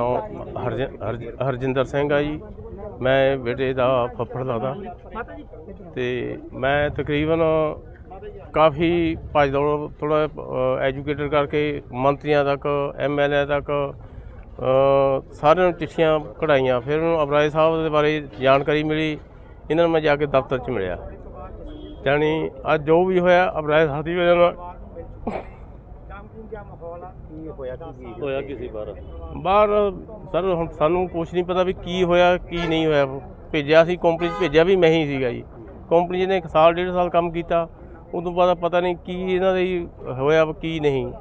ਹਰਜ- ਹਰਜ- ਹਰਜਿੰਦਰ ਸਿੰਘ ਆ ਜੀ। ਮੈਂ ਬੇਟੇ ਦਾ ਫੱਫੜ ਲੱਗਦਾ। ਤੇ ਮੈਂ ਤਕਰੀਬਨ ਕਾਫੀ ਭੱਜ ਦੌੜ ਥੋੜਾ ਐਜੂਕੇਟਡ ਕਰਕੇ ਮੰਤਰੀਆਂ ਤੱਕ ਐਮਐਲਏ ਤੱਕ ਸਾਰਿਆਂ ਨੂੰ ਚਿੱਠੀਆਂ ਕਢਾਈਆਂ। ਫਿਰ ਉਹਨੂੰ ਅਬਰਾਏ ਸਾਹਿਬ ਦੇ ਬਾਰੇ ਜਾਣਕਾਰੀ ਮਿਲੀ। ਇਹਨਾਂ ਨੂੰ ਮੈਂ ਜਾ ਕੇ ਦਫ਼ਤਰ 'ਚ ਮਿਲਿਆ। ਜਾਣੀ ਅੱਜ ਜੋ ਵੀ ਹੋਇਆ ਅਬਰਾਏ ਸਾਹਿਬ ਦੀ ਵਜ੍ਹਾ ਨਾਲ ਕੀ ਹੋਇਆ? ਕੀ ਹੋਇਆ ਕਿਸੇ ਬਾਰ ਬਾਹਰ? ਸਰ ਹੁਣ ਸਾਨੂੰ ਕੁਝ ਨਹੀਂ ਪਤਾ ਵੀ ਕੀ ਹੋਇਆ ਕੀ ਨਹੀਂ ਹੋਇਆ। ਭੇਜਿਆ ਸੀ ਕੰਪਨੀ 'ਚ ਭੇਜਿਆ ਵੀ ਮੈਂ ਹੀ ਸੀਗਾ ਜੀ। ਕੰਪਨੀ ਨੇ ਇੱਕ ਸਾਲ ਡੇਢ ਸਾਲ ਕੰਮ ਕੀਤਾ। ਉਦੋਂ ਬਾਅਦ ਪਤਾ ਨਹੀਂ ਕੀ ਇਹਨਾਂ ਦੇ ਹੋਇਆ ਵਾ, ਕੀ ਨਹੀਂ।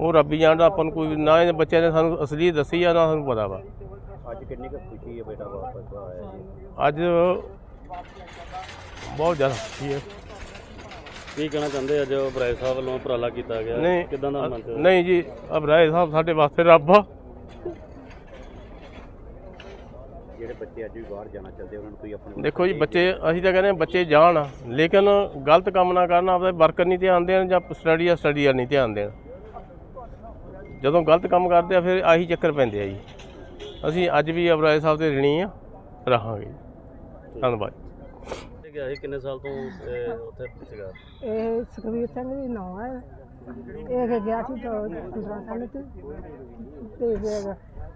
ਉਹ ਰੱਬੀ ਜਾਣਦਾ ਆਪਾਂ ਨੂੰ ਕੋਈ ਨਾ ਇਹਨਾਂ ਬੱਚਿਆਂ ਨੇ ਸਾਨੂੰ ਅਸਲੀ ਦੱਸੀ ਆ ਨਾ ਸਾਨੂੰ ਪਤਾ ਵਾ। ਅੱਜ ਕਿੰਨੀ ਕੁ ਖੁਸ਼ੀ ਹੈ ਬੇਟਾ ਵਾਪਸ ਆਇਆ ਜੀ? ਅੱਜ ਬਹੁਤ ਜ਼ਿਆਦਾ ਖੁਸ਼ੀ ਹੈ। ਕੀ ਕਹਿਣਾ ਚਾਹੁੰਦੇ ਅੱਜ ਬਰਾਏ ਸਾਹਿਬ ਵੱਲੋਂ ਉਪਰਾਲਾ ਕੀਤਾ ਗਿਆ? ਨਹੀਂ ਕਿਦਾਂ ਦਾ ਮੰਨਦੇ ਹੋ? ਨਹੀਂ ਜੀ ਅਬਰਾਏ ਸਾਹਿਬ ਸਾਡੇ ਵਾਸਤੇ ਰੱਬ ਆ। ਜਿਹੜੇ ਬੱਚੇ ਅੱਜ ਵੀ ਬਾਹਰ ਜਾਣਾ ਚਾਹੁੰਦੇ ਉਹਨਾਂ ਨੂੰ ਕੋਈ ਆਪਣੇ ਦੇਖੋ ਜੀ ਬੱਚੇ ਅਸੀਂ ਤਾਂ ਕਹਿੰਦੇ ਹਾਂ ਬੱਚੇ ਜਾਣ ਲੇਕਿਨ ਗਲਤ ਕੰਮ ਨਾ ਕਰਨ ਆਪਦੇ ਵਰਕਰ ਨਹੀਂ ਧਿਆਨ ਦੇਣ ਜਾਂ ਸਟੱਡੀ ਆ ਸਟੱਡੀ ਆ ਨਹੀਂ ਧਿਆਨ ਦੇਣ। ਜਦੋਂ ਗਲਤ ਕੰਮ ਕਰਦੇ ਆ ਫਿਰ ਆਹੀ ਚੱਕਰ ਪੈਂਦੇ ਆ ਜੀ। ਅਸੀਂ ਅੱਜ ਵੀ ਅਬਰਾਏ ਸਾਹਿਬ ਦੇ ਰਣੀ ਆ ਰਹਾਂਗੇ ਜੀ। ਧੰਨਵਾਦ। ਗਿਆ ਸੀ ਕਿੰਨੇ ਸਾਲ ਤੋਂ ਅਹ, ਉੱਥੇ ਸੀਗਾ? ਇਹ ਸੁਖਵੀਰ ਸਿੰਘ ਦੀ ਨਾਂ ਹੈ। ਇਹ ਗਿਆ ਸੀ ਤਾਂ 15 ਸਾਲ ਚ ਤੇ ਫਿਰ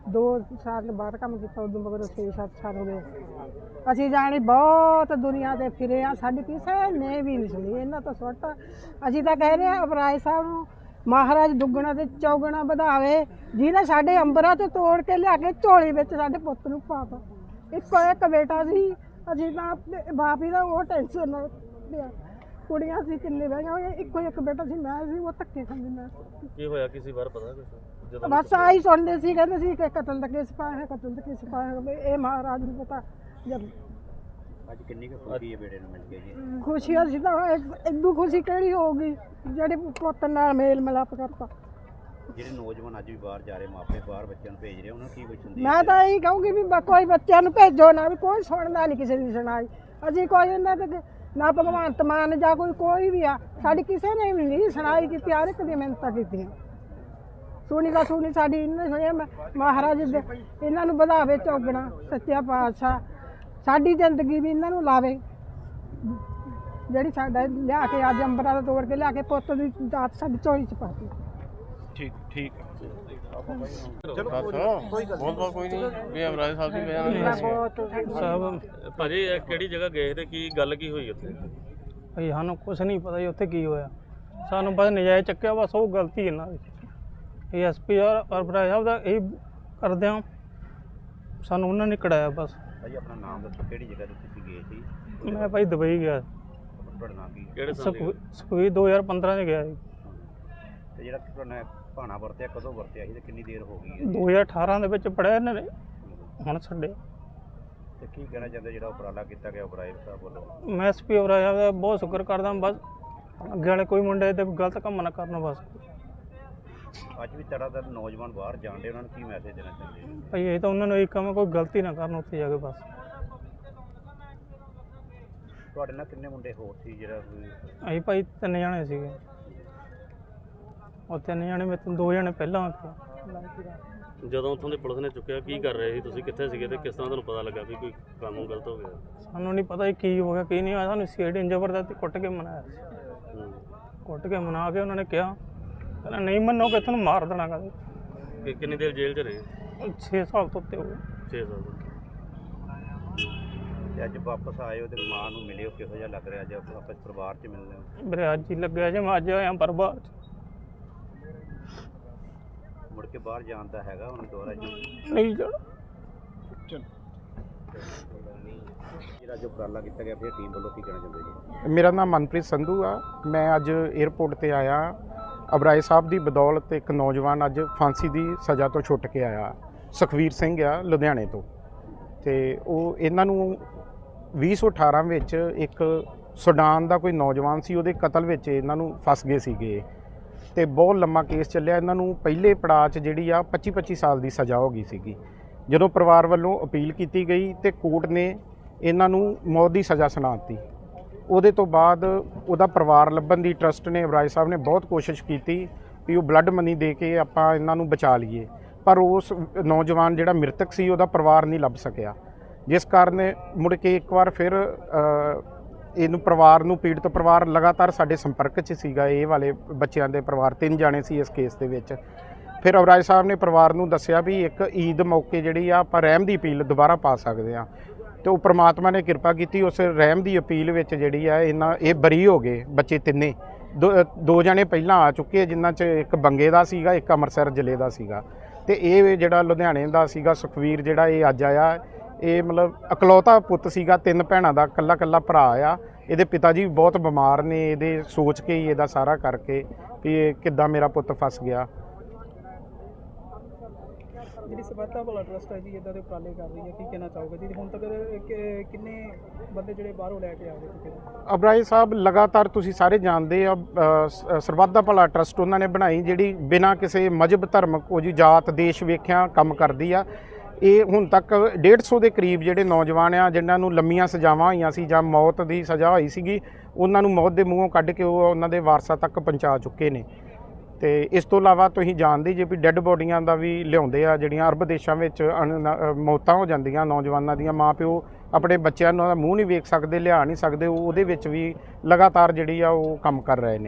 ਦੋ ਸਾਲ ਬਾਅਦ ਕੰਮ ਕੀਤਾ ਉਦੋਂ ਮਗਰ 6-7 ਸਾਲ ਹੋ ਗਏ। ਅਸੀਂ ਜਾਣੀ ਬਹੁਤ ਦੁਨੀਆ ਤੇ ਫਿਰੇ ਆ ਸਾਡੀ ਕਿਸੇ ਨੇ ਵੀ ਨਹੀਂ ਸੁਣੀ। ਇਹਨਾਂ ਤੋਂ ਸੁੱਟ। ਅਸੀਂ ਤਾਂ ਕਹਿ ਰਹੇ ਆ ਅਪਰਾਏ ਸਾਹਿਬ ਨੂੰ ਮਹਾਰਾਜ ਦੁੱਗਣਾ ਤੇ ਚੌਗਣਾ ਵਧਾਵੇ ਜਿਹਨੇ ਸਾਡੇ ਅੰਬਰਾਂ ਤੋਂ ਤੋੜ ਕੇ ਲਿਆ ਕੇ ਝੋਲੀ ਵਿੱਚ ਸਾਡੇ ਪੁੱਤ ਨੂੰ ਪਾਤਾ ਇੱਕੋ ਇੱਕ ਬੇਟਾ ਸੀ। ਤਾਂ ਆਪਣੇ ਬਾਪ ਹੀ ਦਾ ਉਹ ਟੈਨਸ਼ਨ ਨਾਲ ਲਿਆ ਕੁੜੀਆਂ ਸੀ ਕਿੰਨੇ ਬਹਿ ਗਈਆਂ ਇੱਕੋ ਇੱਕ ਬੇਟਾ ਸੀ ਮੈਂ ਸੀ ਉਹ ਧੱਕੇ ਖਾਂਦੀ ਮੈਂ। ਕੀ ਹੋਇਆ ਕਿਸੇ ਬਾਰ ਪਤਾ ਜਦੋਂ ਬਸ ਆਹੀ ਸੁਣਦੇ ਸੀ ਕਹਿੰਦੇ ਸੀ ਕਿ ਕਤਲ ਦਾ ਕੇਸ ਪਾਇਆ ਹੈ ਕਤਲ ਦਾ ਕੇਸ ਪਾਇਆ ਹੈ ਵੀ ਇਹ ਮਹਾਰਾਜ ਨੂੰ ਪਤਾ ਜਦ ਅੱਜ ਕਿੰਨੀ ਕੁ ਖੁਸ਼ੀ ਹੈ ਬੇਟੇ ਨੂੰ ਮਿਲ ਕੇ ਜੀ? ਖੁਸ਼ੀ ਅਸੀਂ ਤਾਂ ਇਦੋਂ ਖੁਸ਼ੀ ਕਿਹੜੀ ਹੋਊਗੀ ਜਿਹੜੇ ਪੁੱਤ ਨਾਲ ਮੇਲ ਮਿਲਾਪ ਕਰਤਾ ਜਿਹੜੇ ਨੌਜਵਾਨ ਅੱਜ ਵੀ ਬਾਹਰ ਜਾ ਰਹੇ ਮਾਪੇ ਬਾਹਰ ਬੱਚਿਆਂ ਨੂੰ ਭੇਜ ਰਹੇ ਉਹਨਾਂ ਨੂੰ ਕੀ ਕੁਝ ਸੰਦੇਸ਼ ਮੈਂ ਤਾਂ ਇਹੀ ਕਹੂੰਗੀ ਵੀ ਬ- ਕੋਈ ਬੱਚਿਆਂ ਨੂੰ ਭੇਜੋ ਨਾ ਵੀ ਕੋਈ ਸੁਣਦਾ ਨਹੀਂ ਕਿਸੇ ਦੀ ਸੁਣਾਈ। ਅਸੀਂ ਕੋਈ ਇਹਨਾਂ ਤੇ ਨਾ ਭਗਵੰਤ ਮਾਨ ਜਾਂ ਕੋਈ ਕੋਈ ਵੀ ਆ ਸਾਡੀ ਕਿਸੇ ਨੇ ਵੀ ਨਹੀਂ ਸੁਣਾਈ ਕੀਤੀ ਹਰ ਇੱਕ ਦੀ ਮਿਹਨਤਾਂ ਕੀਤੀਆਂ ਸੁਣੀ ਦਾ ਸੁਣੀ ਸਾਡੀ ਇਹਨਾਂ ਸੁਣਿਆ ਮ- ਮਹਾਰਾਜ ਦੇ ਇਹਨਾਂ ਨੂੰ ਵਧਾਵੇ ਚੌਗਣਾ ਸੱਚਿਆ ਪਾਤਸ਼ਾਹ। ਸਾਡੀ ਜ਼ਿੰਦਗੀ ਵੀ ਇਹਨਾਂ ਨੂੰ ਲਾਵੇ। ਜਿਹੜੀ ਸਾਡਾ ਲਿਆ ਕੇ ਅੱਜ ਅੰਬਰਾਂ ਦਾ ਤੋੜ ਕੇ ਲਿਆ ਕੇ ਪੁੱਤ ਦੀ ਦਾਤ ਸਾਡੀ ਝੋਲੀ ਚ ਪਾਤੀ ਠੀਕ ਠੀਕ ਚਲੋ ਕੋਈ ਗੱਲ ਬਹੁਤ ਕੋਈ ਨਹੀਂ। ਵੀ ਅਬਰਾਏ ਸਾਹਿਬ ਦੀ ਸਾਹਿਬ ਭਾਜੀ ਇਹ ਕਿਹੜੀ ਜਗ੍ਹਾ ਗਏ ਤੇ ਕੀ ਗੱਲ ਕੀ ਹੋਈ ਉੱਥੇ? ਭਈ ਸਾਨੂੰ ਕੁਝ ਨਹੀਂ ਪਤਾ ਜੀ ਉੱਥੇ ਕੀ ਹੋਇਆ। ਸਾਨੂੰ ਬਸ ਨਜਾਇਜ਼ ਚੱਕਿਆ ਬਸ ਉਹ ਗਲਤੀ ਇਹਨਾਂ ਦੀ। ਇਹ ਐਸਪੀ ਔਰ ਅਰਪਰਾਜ ਸਾਹਿਬ ਦਾ ਇਹ ਕਰਦੇ ਆ ਸਾਨੂੰ ਉਹਨਾਂ ਨੇ ਕਢਾਇਆ ਬਸ। ਭਾਜੀ ਆਪਣਾ ਨਾਮ ਦੱਸੋ ਕਿਹੜੀ ਜਗ੍ਹਾ ਤੇ ਤੁਸੀਂ ਗਏ ਸੀ? ਮੈਂ ਭਾਈ ਦੁਬਈ ਗਿਆ। ਤੁਹਾਡਾ ਨਾਮ ਕੀ ਕਿਹੜੇ ਸਾਲ ਦੀ ਗੱਲ? ਸਕੂਈ 2015 ਚ ਗਿਆ ਜੀ ਜਿਹੜਾ ਤੁਹਾਡਾ ਭਾਣਾ ਵਰਤਿਆ ਕਦੋਂ ਵਰਤਿਆ ਸੀ ਤੇ ਕਿੰਨੀ ਦੇਰ ਹੋ ਗਈ ਹੈ? 2018 ਦੇ ਵਿੱਚ ਪੜਿਆ ਇਹਨਾਂ ਨੇ। ਹੁਣ ਛੱਡਿਆ ਤੇ ਕੀ ਕਹਿਣਾ ਚਾਹੁੰਦੇ ਜਿਹੜਾ ਉਪਰਾਲਾ ਕੀਤਾ ਗਿਆ ਉਪਰਾਏ ਸਾਹਿਬ ਵੱਲੋਂ? ਮੈਂ ਐਸਪੀ ਸਾਹਿਬ ਦਾ ਬਹੁਤ ਸ਼ੁਕਰ ਕਰਦਾ ਬਸ ਅੱਗੇ ਵਾਲੇ ਕੋਈ ਮੁੰਡੇ ਤੇ ਗਲਤ ਕੰਮ ਨਾ ਕਰਨ ਬਸ। ਅੱਜ ਵੀ ਤੜਾਦਰ ਨੌਜਵਾਨ ਬਾਹਰ ਜਾਣਦੇ ਉਹਨਾਂ ਨੂੰ ਕੀ ਮੈਸੇਜ ਦੇਣਾ ਚਾਹੁੰਦੇ ਹੋ? ਭਾਈ ਇਹ ਤਾਂ ਉਹਨਾਂ ਨੂੰ ਇਹ ਕੰਮ ਕੋਈ ਗਲਤੀ ਨਾ ਕਰਨ ਉੱਥੇ ਜਾ ਕੇ ਬਸ। ਤੁਹਾਡੇ ਨਾਲ ਕਿੰਨੇ ਮੁੰਡੇ ਹੋਰ ਸੀ ਜਿਹੜਾ ਕੋਈ ਅਸੀਂ ਭਾਈ ਤਿੰਨ ਜਣੇ ਸੀਗੇ। ਉਹ ਤਿੰਨ ਜਣੇ ਮੇਰੇ ਤੋਂ ਦੋ ਜਣੇ ਪਹਿਲਾਂ ਆ ਜਦੋਂ ਉੱਥੋਂ ਦੀ ਪੁਲਿਸ ਨੇ ਚੁੱਕਿਆ ਕੀ ਕਰ ਰਹੇ ਸੀ ਤੁਸੀਂ? ਕਿੱਥੇ ਸੀਗੇ ਤੇ ਕਿਸ ਤਰ੍ਹਾਂ ਤੁਹਾਨੂੰ ਪਤਾ ਲੱਗਾ ਵੀ ਕੋਈ ਕੰਮ ਗਲਤ ਹੋ ਗਿਆ? ਸਾਨੂੰ ਨਹੀਂ ਪਤਾ ਕੀ ਹੋ ਗਿਆ ਕੀ ਨਹੀਂ ਹੋਇਆ। ਸਾਨੂੰ ਸੀਆਈਡੀ ਜ਼ਬਰਦਸਤੀ ਕੁੱਟ ਕੇ ਮਨਾਇਆ ਸੀ। ਕੁੱਟ ਕੇ ਮਨਾ ਕੇ ਉਹਨਾਂ ਨੇ ਕਿਹਾ ਕਹਿੰਦਾ ਨਹੀਂ ਮੰਨੋਗੇ ਤੁਹਾਨੂੰ ਮਾਰ ਦੇਣਾ ਕਹਿੰਦੇ ਕਿ ਕਿੰਨੀ ਦੇਰ ਜੇਲ੍ਹ 'ਚ ਰਹੇ? 6 ਸਾਲ ਤੋਂ ਉੱਤੇ ਹੋ ਗਏ। 6 ਸਾਲ ਤੇ ਅੱਜ ਵਾਪਸ ਆਏ ਤੇ ਮਾਂ ਨੂੰ ਮਿਲਿਓ ਕਿਹੋ ਜਿਹਾ ਲੱਗ ਰਿਹਾ? ਅੱਜ ਵਾਪਸ ਪਰਿਵਾਰ 'ਚ ਮਿਲਦੇ ਹੋ। ਮੇਰੇ ਅੱਜ ਹੀ ਲੱਗਿਆ ਜੇ ਮੈਂ ਅੱਜ ਆਇਆ ਬਰਬਾਦ ਮੁੜ ਕੇ ਬਾਹਰ ਜਾਣ ਦਾ ਹੈਗਾ ਹੁਣ ਦੁਬਾਰਾ ਜੀ ਨਹੀਂ ਜਾਣਾ। ਜਿਹੜਾ ਜੋ ਉਪਰਾਲਾ ਕੀਤਾ ਗਿਆ ਫਿਰ ਟੀਮ ਵੱਲੋਂ ਕੀ ਕਹਿਣਾ ਚਾਹੁੰਦੇ ਜੀ? ਮੇਰਾ ਨਾਮ ਮਨਪ੍ਰੀਤ ਸੰਧੂ ਆ। ਮੈਂ ਅੱਜ 에ਅਰਪੋਰਟ ਤੇ ਆਇਆ। ਅਬਰਾਏ ਸਾਹਿਬ ਦੀ ਬਦੌਲਤ ਇੱਕ ਨੌਜਵਾਨ ਅੱਜ ਫਾਂਸੀ ਦੀ ਸਜ਼ਾ ਤੋਂ ਛੁੱਟ ਕੇ ਆਇਆ। ਸੁਖਵੀਰ ਸਿੰਘ ਆ ਲੁਧਿਆਣੇ ਤੋਂ। ਤੇ ਉਹ ਇਹਨਾਂ ਨੂੰ 2018 ਵਿੱਚ ਇੱਕ ਸੁਡਾਨ ਦਾ ਕੋਈ ਨੌਜਵਾਨ ਸੀ ਉਹਦੇ ਕਤਲ ਵਿੱਚ ਇਹਨਾਂ ਨੂੰ ਫਸ ਗਏ ਸੀਗੇ। ਤੇ ਬਹੁਤ ਲੰਮਾ ਕੇਸ ਚੱਲਿਆ। ਇਹਨਾਂ ਨੂੰ ਪਹਿਲੇ ਪੜਾਅ 'ਚ ਜਿਹੜੀ ਆ 25 25 ਸਾਲ ਦੀ ਸਜ਼ਾ ਹੋ ਗਈ ਸੀਗੀ। ਜਦੋਂ ਪਰਿਵਾਰ ਵੱਲੋਂ ਅਪੀਲ ਕੀਤੀ ਗਈ ਤੇ ਕੋਰਟ ਨੇ ਇਹਨਾਂ ਨੂੰ ਮੌਤ ਦੀ ਸਜ਼ਾ ਸੁਣਾ ਦਿੱਤੀ। ਉਹਦੇ ਤੋਂ ਬਾਅਦ ਉਹਦਾ ਪਰਿਵਾਰ ਲੱਭਣ ਦੀ ਟਰਸਟ ਨੇ ਅਬਰਾਜ ਸਾਹਿਬ ਨੇ ਬਹੁਤ ਕੋਸ਼ਿਸ਼ ਕੀਤੀ ਵੀ ਉਹ ਬਲੱਡ ਮਨੀ ਦੇ ਕੇ ਆਪਾਂ ਇਹਨਾਂ ਨੂੰ ਬਚਾ ਲਈਏ। ਪਰ ਉਸ ਨੌਜਵਾਨ ਜਿਹੜਾ ਮ੍ਰਿਤਕ ਸੀ, ਉਹਦਾ ਪਰਿਵਾਰ ਨਹੀਂ ਲੱਭ ਸਕਿਆ। ਜਿਸ ਕਾਰਨ ਮੁੜ ਕੇ ਇੱਕ ਵਾਰ ਫਿਰ ਇਹਨੂੰ ਪਰਿਵਾਰ ਨੂੰ ਪੀੜਤ ਪਰਿਵਾਰ ਲਗਾਤਾਰ ਸਾਡੇ ਸੰਪਰਕ 'ਚ ਸੀਗਾ ਇਹ ਵਾਲੇ ਬੱਚਿਆਂ ਦੇ ਪਰਿਵਾਰ ਤਿੰਨ ਜਾਣੇ ਸੀ ਇਸ ਕੇਸ ਦੇ ਵਿੱਚ। ਫਿਰ ਅਵਰਾਜ ਸਾਹਿਬ ਨੇ ਪਰਿਵਾਰ ਨੂੰ ਦੱਸਿਆ ਵੀ ਇੱਕ ਈਦ ਮੌਕੇ ਜਿਹੜੀ ਆ ਆਪਾਂ ਰਹਿਮ ਦੀ ਅਪੀਲ ਦੁਬਾਰਾ ਪਾ ਸਕਦੇ ਆ ਤੇ ਉਹ ਪ੍ਰਮਾਤਮਾ ਨੇ ਕਿਰਪਾ ਕੀਤੀ ਉਸ ਰਹਿਮ ਦੀ ਅਪੀਲ ਵਿੱਚ ਜਿਹੜੀ ਆ ਇਹਨਾਂ ਇਹ ਬਰੀ ਹੋ ਗਏ ਬੱਚੇ ਤਿੰਨੇ। ਦੋ ਦੋ ਜਣੇ ਪਹਿਲਾਂ ਆ ਚੁੱਕੇ ਆ, ਜਿਨ੍ਹਾਂ 'ਚ ਇੱਕ ਬੰਗੇ ਦਾ ਸੀਗਾ ਇੱਕ ਅੰਮ੍ਰਿਤਸਰ ਜ਼ਿਲ੍ਹੇ ਦਾ ਸੀਗਾ। ਤੇ ਇਹ ਜਿਹੜਾ ਲੁਧਿਆਣੇ ਦਾ ਸੀਗਾ ਸੁਖਵੀਰ ਜਿਹੜਾ ਇਹ ਅੱਜ ਆਇਆ ਇਹ ਮਤਲਬ ਇਕਲੌਤਾ ਪੁੱਤ ਸੀਗਾ ਤਿੰਨ ਭੈਣਾਂ ਦਾ ਕੱਲਾ ਕੱਲਾ ਭਰਾ ਆ। ਇਹਦੇ ਪਿਤਾ ਜੀ ਬਹੁਤ ਬਿਮਾਰ ਨੇ ਇਹਦੇ ਸੋਚ ਕੇ ਹੀ ਇਹਦਾ ਸਾਰਾ ਕਰਕੇ ਵੀ ਇਹ ਕਿੱਦਾਂ ਮੇਰਾ ਪੁੱਤ ਫਸ ਗਿਆ। ਜਿਹੜੀ ਸਬੱਤਾ ਭਲਾ ਟਰਸਟ ਹੈ ਜੀ ਇਦਾਂ ਦੇ ਉਪਰਾਲੇ ਕਰ ਰਹੀ ਹੈ ਕੀ ਕਹਿਣਾ ਚਾਹੋਗੇ ਜੀ? ਹੁਣ ਤੱਕ ਕਿ- ਕਿੰਨੇ ਬੰਦੇ ਜਿਹੜੇ ਬਾਹਰੋਂ ਲੈ ਕੇ ਆ ਚੁੱਕੇ ਨੇ ਅਬਰਾਏ ਸਾਹਿਬ ਲਗਾਤਾਰ ਤੁਸੀਂ ਸਾਰੇ ਜਾਣਦੇ ਆ ਅ, ਸ- ਸਰਬੱਤ ਦਾ ਭਲਾ ਟਰਸਟ ਉਹਨਾਂ ਨੇ ਬਣਾਈ ਜਿਹੜੀ ਬਿਨਾਂ ਕਿਸੇ ਮਜਬ ਧਰਮ ਕੋਈ ਜਾਤ ਦੇਸ਼ ਵੇਖਿਆ ਕੰਮ ਕਰਦੀ ਆ। ਇਹ ਹੁਣ ਤੱਕ 150 ਦੇ ਕਰੀਬ ਜਿਹੜੇ ਨੌਜਵਾਨ ਆ, ਜਿਨ੍ਹਾਂ ਨੂੰ ਲੰਮੀਆਂ ਸਜ਼ਾਵਾਂ ਹੋਈਆਂ ਸੀ ਜਾਂ ਮੌਤ ਦੀ ਸਜ਼ਾ ਹੋਈ ਸੀਗੀ, ਉਹਨਾਂ ਨੂੰ ਮੌਤ ਦੇ ਮੂੰਹੋਂ ਕੱਢ ਕੇ ਉਹ ਉਹਨਾਂ ਦੇ ਵਾਰਸਾਂ ਤੱਕ ਪਹੁੰਚਾ ਚੁੱਕੇ ਨੇ। ਤੇ ਇਸ ਤੋਂ ਇਲਾਵਾ ਤੁਸੀਂ ਜਾਣਦੇ ਜੇ ਵੀ ਡੈੱਡ ਬੋਡੀਆਂ ਦਾ ਵੀ ਲਿਆਉਂਦੇ ਆ, ਜਿਹੜੀਆਂ ਅਰਬ ਦੇਸ਼ਾਂ ਵਿੱਚ ਅਣ- ਮੌਤਾਂ ਹੋ ਜਾਂਦੀਆਂ ਨੌਜਵਾਨਾਂ ਦੀਆਂ, ਮਾਪਿਓ ਆਪਣੇ ਬੱਚਿਆਂ ਨੂੰ ਉਹਦਾ ਮੂੰਹ ਨਹੀਂ ਵੇਖ ਸਕਦੇ, ਲਿਆ ਨਹੀਂ ਸਕਦੇ ਉਹ ਉਹਦੇ ਵਿੱਚ ਵੀ ਲਗਾਤਾਰ ਜਿਹੜੀ ਆ ਉਹ ਕੰਮ ਕਰ ਰਹੇ ਨੇ।